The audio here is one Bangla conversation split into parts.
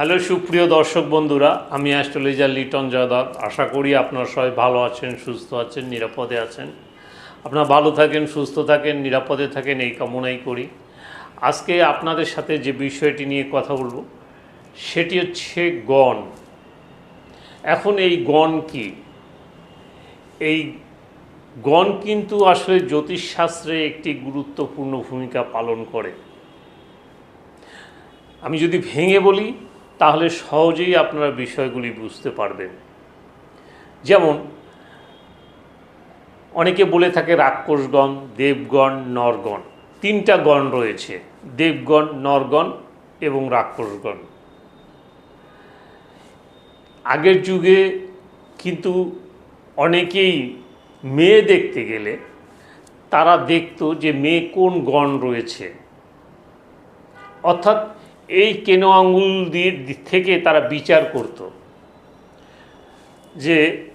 হ্যালো, সুপ্রিয় দর্শক বন্ধুরা, আমি অ্যাস্ট্রোলজার লিটন যাদব। আশা করি আপনারা সবাই ভালো আছেন, সুস্থ আছেন, নিরাপদে আছেন। আপনারা ভালো থাকেন, সুস্থ থাকেন, নিরাপদে থাকেন, এই কামনাই করি। আজকে আপনাদের সাথে যে বিষয়টি নিয়ে কথা বলব, সেটি হচ্ছে গণ। এখন এই গণ কি? এই গণ কিন্তু আসলে জ্যোতিষশাস্ত্রে একটি গুরুত্বপূর্ণ ভূমিকা পালন করে। আমি যদি ভেঙে বলি তাহলে সহজেই আপনারা বিষয়গুলি বুঝতে পারবেন। যেমন, অনেকে বলে থাকে রাক্ষসগণ, দেবগণ, নরগণ। তিনটা গণ রয়েছে, দেবগণ, নরগণ এবং রাক্ষসগণ। আগের যুগে কিন্তু অনেকেই মেয়ে দেখতে গেলে তারা দেখতো যে মেয়ে কোন গণ রয়েছে। অর্থাৎ এই কেনো আঙ্গুল দিয়ে থেকে তারা বিচার করত? যে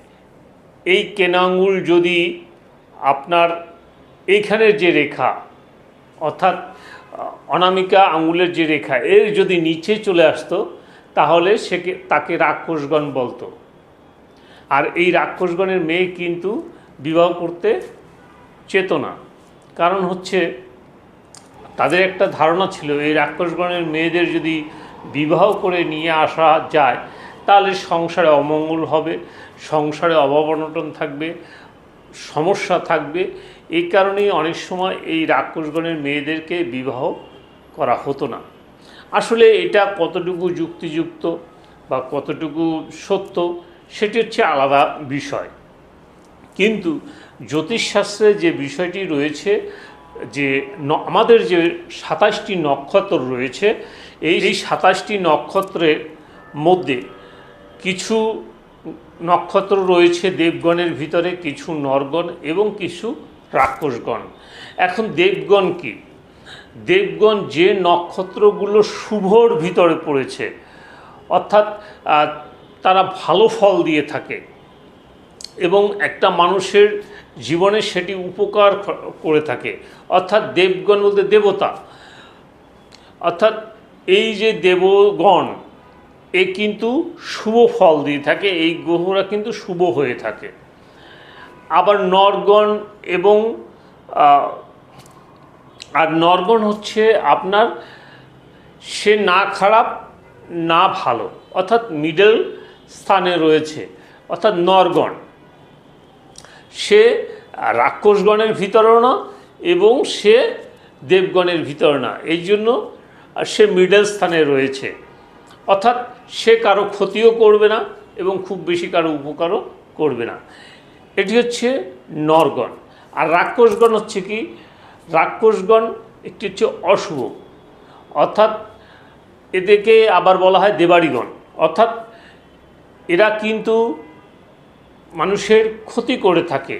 এই কেনো আঙ্গুল যদি আপনার এইখানের যে রেখা, অর্থাৎ অনামিকা আঙ্গুলের যে রেখা, এর যদি নিচে চলে আসতো, তাহলে সে তাকে রাক্ষসগণ বলতো। আর এই রাক্ষসগণের মেয়ে কিন্তু বিবাহ করতে চেতনা কারণ হচ্ছে তাদের একটা ধারণা ছিল, এই রাক্ষসগণের মেয়েদের যদি বিবাহ করে নিয়ে আসা যায়, তাহলে সংসারে অমঙ্গল হবে, সংসারে অভাব অনটন থাকবে, সমস্যা থাকবে। এই কারণেই অনেক সময় এই রাক্ষসগণের মেয়েদেরকে বিবাহ করা হতো না। আসলে এটা কতটুকু যুক্তিযুক্ত বা কতটুকু সত্য, সেটি হচ্ছে আলাদা বিষয়। কিন্তু জ্যোতিষশাস্ত্রে যে বিষয়টি রয়েছে যে আমাদের যে সাতাশটি নক্ষত্র রয়েছে, এই এই সাতাশটি নক্ষত্রের মধ্যে কিছু নক্ষত্র রয়েছে দেবগণের ভিতরে, কিছু নরগণ এবং কিছু রাক্ষসগণ। এখন দেবগণ কি? দেবগণ যে নক্ষত্রগুলো শুভর ভিতরে পড়েছে, অর্থাৎ তারা ভালো ফল দিয়ে থাকে। এবং একটা মানুষের জীবনে সেটি উপকার করে থাকে। অর্থাৎ দেবগণ বলতে দেবতা। অর্থাৎ এই যে দেবগণ, এ কিন্তু শুভ ফল দিয়ে থাকে, এই গ্রহরা কিন্তু শুভ হয়ে থাকে। আবার নরগণ এবং আর নরগণ হচ্ছে আপনার, সে না খারাপ, না ভালো, অর্থাৎ মিডল স্থানে রয়েছে। অর্থাৎ নরগণ। সে রাক্ষসগণের ভিতরেও না এবং সে দেবগণের ভিতরে না। এই জন্য সে মিডল স্থানে রয়েছে। অর্থাৎ সে কারও ক্ষতিও করবে না এবং খুব বেশি কারও উপকারও করবে না। এটি হচ্ছে নরগণ। আর রাক্ষসগণ হচ্ছে কি? রাক্ষসগণ একটি হচ্ছে অশুভ। অর্থাৎ এদেরকে আবার বলা হয় দেবাড়িগণ অর্থাৎ এরা কিন্তু মানুষের ক্ষতি করে থাকে।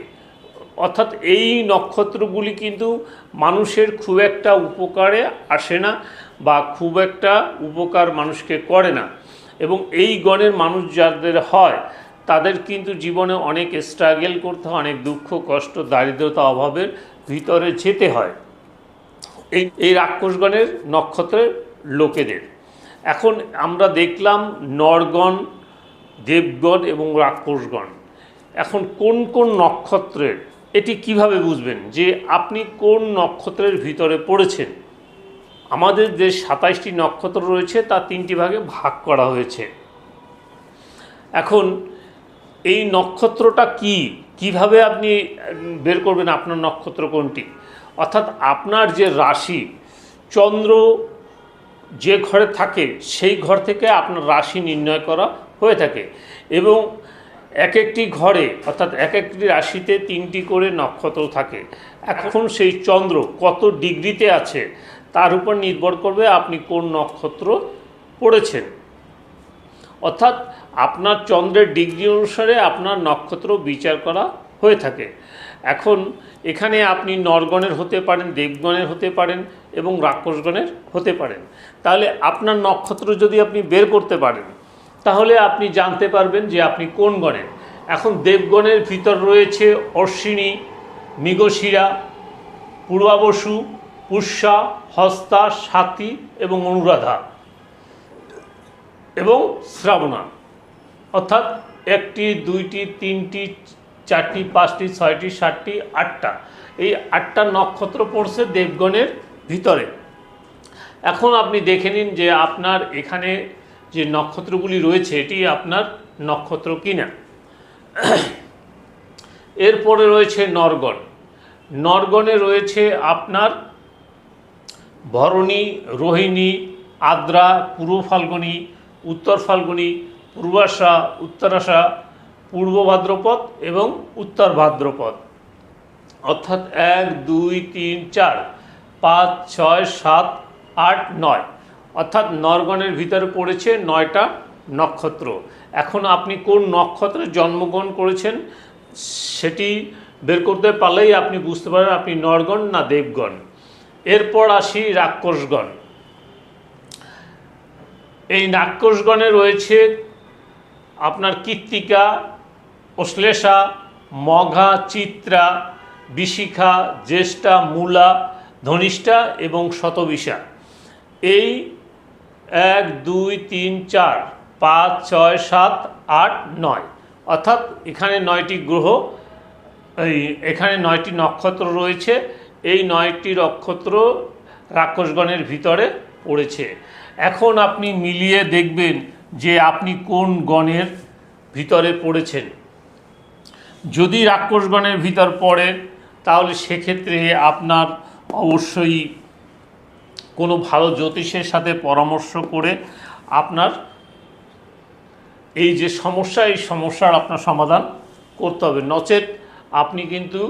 অর্থাৎ এই নক্ষত্রগুলি কিন্তু মানুষের খুব একটা উপকারে আসে না বা খুব একটা উপকার মানুষকে করে না। এবং এই গণের মানুষ যাদের হয়, তাদের কিন্তু জীবনে অনেক স্ট্রাগেল করতে হয়, অনেক দুঃখ, কষ্ট, দারিদ্রতা অভাবের ভিতরে যেতে হয়। এই এই রাক্ষসগণের নক্ষত্রের লোকেদের। এখন আমরা দেখলাম নরগণ, দেবগণ এবং রাক্ষসগণ। এখন কোন কোন নক্ষত্রের, এটি কীভাবে বুঝবেন? যে আপনি কোন নক্ষত্রের ভিতরে পড়েছেন? আমাদের যে সাতাইশটি নক্ষত্র রয়েছে, তা তিনটি ভাগে ভাগ করা হয়েছে। এখন এই নক্ষত্রটা কি? কীভাবে আপনি বের করবেন আপনার নক্ষত্র কোনটি? অর্থাৎ আপনার যে রাশি, চন্দ্র যে ঘরে থাকে, সেই ঘর থেকে আপনার রাশি নির্ণয় করা হয়ে থাকে। এবং এক একটি ঘরে, অর্থাৎ এক একটি রাশিতে তিনটি করে নক্ষত্র থাকে। এখন সেই চন্দ্র কত ডিগ্রিতে আছে, তার উপর নির্ভর করবে আপনি কোন নক্ষত্র পড়েছেন। অর্থাৎ আপনার চন্দ্রের ডিগ্রি অনুসারে আপনার নক্ষত্র বিচার করা হয়ে থাকে। এখন এখানে আপনি নরগণের হতে পারেন, দেবগণের হতে পারেন এবং রাক্ষসগণের হতে পারেন। তাহলে আপনার নক্ষত্র যদি আপনি বের করতে পারেন তাহলে আপনি জানতে পারবেন যে আপনি কোন গণের। এখন দেবগণের ভিতর রয়েছে অশ্বিনী, মৃগশিরা, পূর্বাবসু, পুষ্যা, হস্তা সাথী এবং অনুরাধা এবং শ্রাবণা। অর্থাৎ একটি, দুইটি, তিনটি, চারটি, পাঁচটি, ছয়টি, সাতটি, আটটা। এই আটটা নক্ষত্র পড়ছে দেবগণের ভিতরে। এখন আপনি দেখে নিন যে আপনার এখানে যে নক্ষত্রগুলি রয়েছে, এটি আপনার নক্ষত্র কিনা? এরপরে রয়েছে নরগণ। নরগণে রয়েছে আপনার ভরণী, রোহিণী, আদ্রা, পূর্ব ফাল্গুনী, উত্তর ফাল্গুনী, পূর্বাশা, উত্তরাশা, পূর্ব ভাদ্রপদ এবং উত্তর ভাদ্রপদ। অর্থাৎ এক, দুই, তিন, চার, পাঁচ, ছয়, সাত, আট, নয়। অর্থাৎ নরগণের ভিতরে পড়েছে নয়টা নক্ষত্র। এখন আপনি কোন নক্ষত্রে জন্মগ্রহণ করেছেন সেটি বের করতে পারলেই আপনি বুঝতে পারেন আপনি নরগণ না দেবগণ। এরপর আসি রাক্ষসগণ। এই রাক্ষসগণে রয়েছে আপনার কৃত্তিকা অশ্লেষা, মঘা, চিত্রা, বিশিখা, জ্যেষ্ঠা, মূলা, ধনিষ্ঠা এবং শতবিশা। এই এক, দুই, তিন, চার, পাঁচ, ছয়, সাত, আট, নয়। অর্থাৎ এখানে নয়টি গ্রহ, এই এখানে নয়টি নক্ষত্র রয়েছে। এই নয়টি নক্ষত্র রাক্ষসগণের ভিতরে পড়েছে। এখন আপনি মিলিয়ে দেখবেন যে আপনি কোন গণের ভিতরে পড়েছেন। যদি রাক্ষসগণের ভিতর পড়েন, তাহলে সেক্ষেত্রে আপনার অবশ্যই কোনো ভালো জ্যোতিষের সাথে পরামর্শ করে আপনার এই যে সমস্যা, এই সমস্যার আপনার সমাধান করতে হবে। নচেত আপনি কিন্তু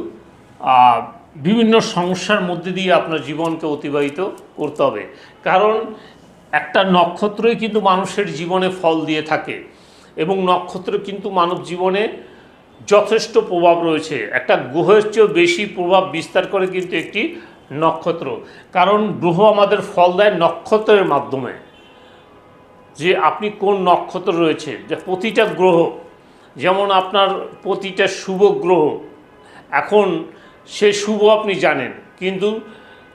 বিভিন্ন সমস্যার মধ্যে দিয়ে আপনার জীবনকে অতিবাহিত করতে হবে। কারণ একটা নক্ষত্রই কিন্তু মানুষের জীবনে ফল দিয়ে থাকে এবং নক্ষত্র কিন্তু মানব জীবনে যথেষ্ট প্রভাব রয়েছে। একটা গ্রহের চেয়েও বেশি প্রভাব বিস্তার করে কিন্তু একটি নক্ষত্র। কারণ গ্রহ আমাদের ফল দেয় নক্ষত্রের মাধ্যমে। যে আপনি কোন নক্ষত্র রয়েছে, যে প্রতিটা গ্রহ, যেমন আপনার প্রতিটা শুভ গ্রহ, এখন সে শুভ আপনি জানেন, কিন্তু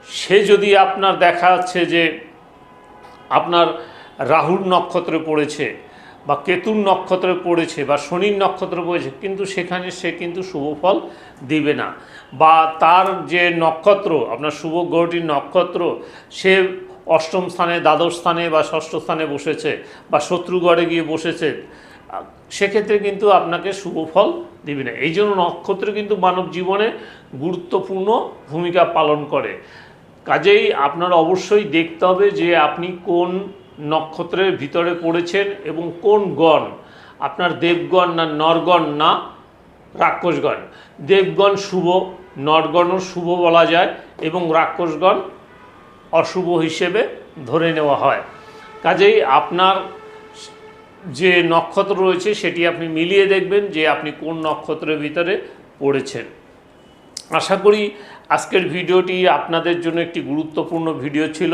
সে যদি আপনার দেখা যাচ্ছে যে আপনার রাহুর নক্ষত্রে পড়েছে বা কেতুর নক্ষত্রে পড়েছে বা শনির নক্ষত্রে পড়েছে, কিন্তু সেখানে সে কিন্তু শুভ ফল দিবে না। বা তার যে নক্ষত্র, আপনার শুভ গ্রহটির নক্ষত্র, সে অষ্টম স্থানে, দ্বাদশ স্থানে বা ষষ্ঠ স্থানে বসেছে বা শত্রুগড়ে গিয়ে বসেছে, সেক্ষেত্রে কিন্তু আপনাকে শুভ ফল দিবে না। এই জন্য নক্ষত্র কিন্তু মানব জীবনে গুরুত্বপূর্ণ ভূমিকা পালন করে। কাজেই আপনার অবশ্যই দেখতে হবে যে আপনি কোন নক্ষত্রের ভিতরে পড়েছেন এবং কোন গণ? আপনার দেবগণ না নরগণ না রাক্ষসগণ? দেবগণ শুভ, নরগণও শুভ বলা যায় এবং রাক্ষসগণ অশুভ হিসেবে ধরে নেওয়া হয়। কাজেই আপনার যে নক্ষত্র রয়েছে সেটি আপনি মিলিয়ে দেখবেন যে আপনি কোন নক্ষত্রের ভিতরে পড়েছেন। আশা করি আজকের ভিডিওটি আপনাদের জন্য একটি গুরুত্বপূর্ণ ভিডিও ছিল।